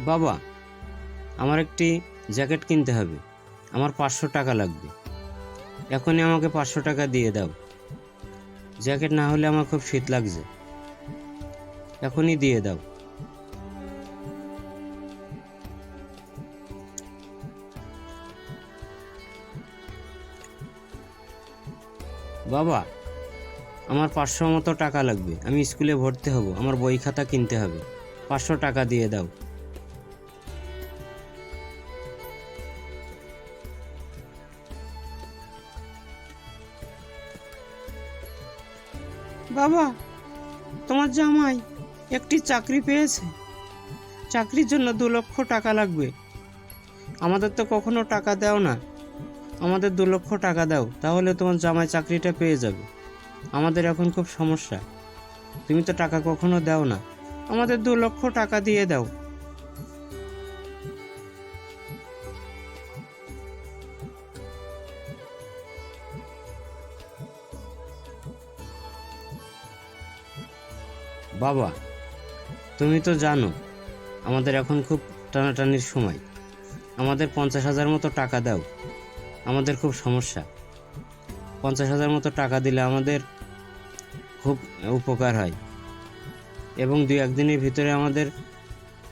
বাবা, আমার একটি জ্যাকেট কিনতে হবে। আমার পাঁচশো টাকা লাগবে। এখনই আমাকে পাঁচশো টাকা দিয়ে দাও। জ্যাকেট না হলে আমার খুব শীত লাগছে। এখনই দিয়ে দাও। বাবা, আমার পাঁচশো মতো টাকা লাগবে। আমি স্কুলে ভর্তি হব। আমার বই খাতা কিনতে হবে। পাঁচশো টাকা দিয়ে দাও। বাবা, তোমার জামাই একটি চাকরি পেয়েছে। চাকরির জন্য দু লক্ষ টাকা লাগবে। আমাদের তো কখনো টাকা দাও না। আমাদের দু লক্ষ টাকা দাও, তাহলে তোমার জামাই চাকরিটা পেয়ে যাবে। আমাদের এখন খুব সমস্যা। তুমি তো টাকা কখনো দাও না। আমাদের দু লক্ষ টাকা দিয়ে দাও। বাবা, তুমি তো জানো, আমাদের এখন খুব টানাটানির সময়। আমাদের পঞ্চাশ হাজার মতো টাকা দাও, আমাদের খুব সমস্যা। পঞ্চাশ হাজার মতো টাকা দিলে আমাদের খুব উপকার হয়। এবং দুই একদিনের ভিতরে আমাদের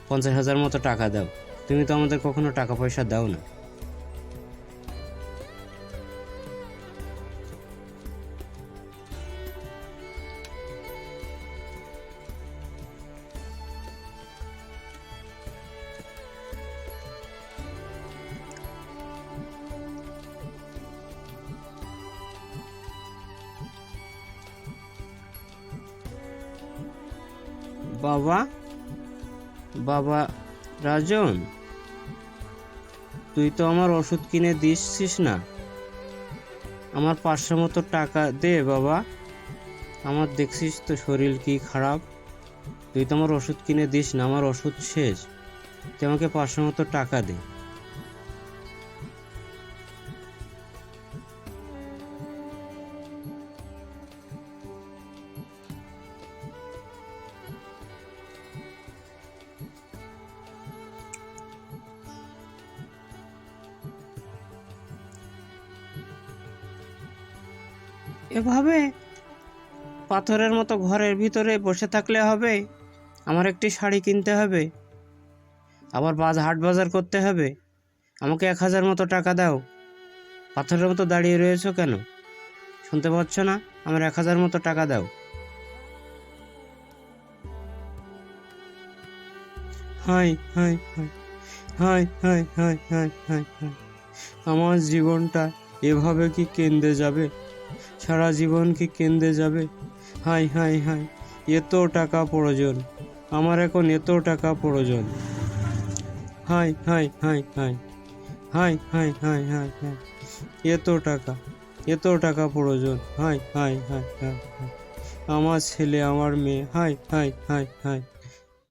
পঞ্চাশ হাজার মতো টাকা দাও। তুমি তো আমাদের কখনো টাকা পয়সা দাও না। বাবা বাবা রাজন, তুই তো আমার ওষুধ কিনে দিচ্ছিস না। আমার পাঁচশো মতো টাকা দে বাবা। আমার দেখছিস তো শরীর কি খারাপ। তুই তো আমার ওষুধ কিনে দিস না, আমার ওষুধ শেষ। তুই আমাকে পাঁচশো মতো টাকা দে। এভাবে পাথরের মতো ঘরের ভিতরে বসে থাকলে হবে, আমার একটি শাড়ি কিনতে হবে, আবার বাজ হাট বাজার করতে হবে, আমাকে এক হাজার মতো টাকা দাও। পাথরের মতো দাঁড়িয়ে রয়েছো কেন? শুনতে পাচ্ছ না? আমার এক হাজার মতো টাকা দাও। আমার জীবনটা এভাবে কি কেন্দ্রে যাবে? সারা জীবন কি কেন্দ্রে যাবে হাই হাই হাই এত টাকা প্রয়োজন আমার এখন এত টাকা প্রয়োজন হাই হাই হাই হাই হাই হাই হাই হাই হাই এত টাকা এত টাকা প্রয়োজন হাই হাই হাই হাই হাই আমার ছেলে আমার মেয়ে হাই হাই হাই হাই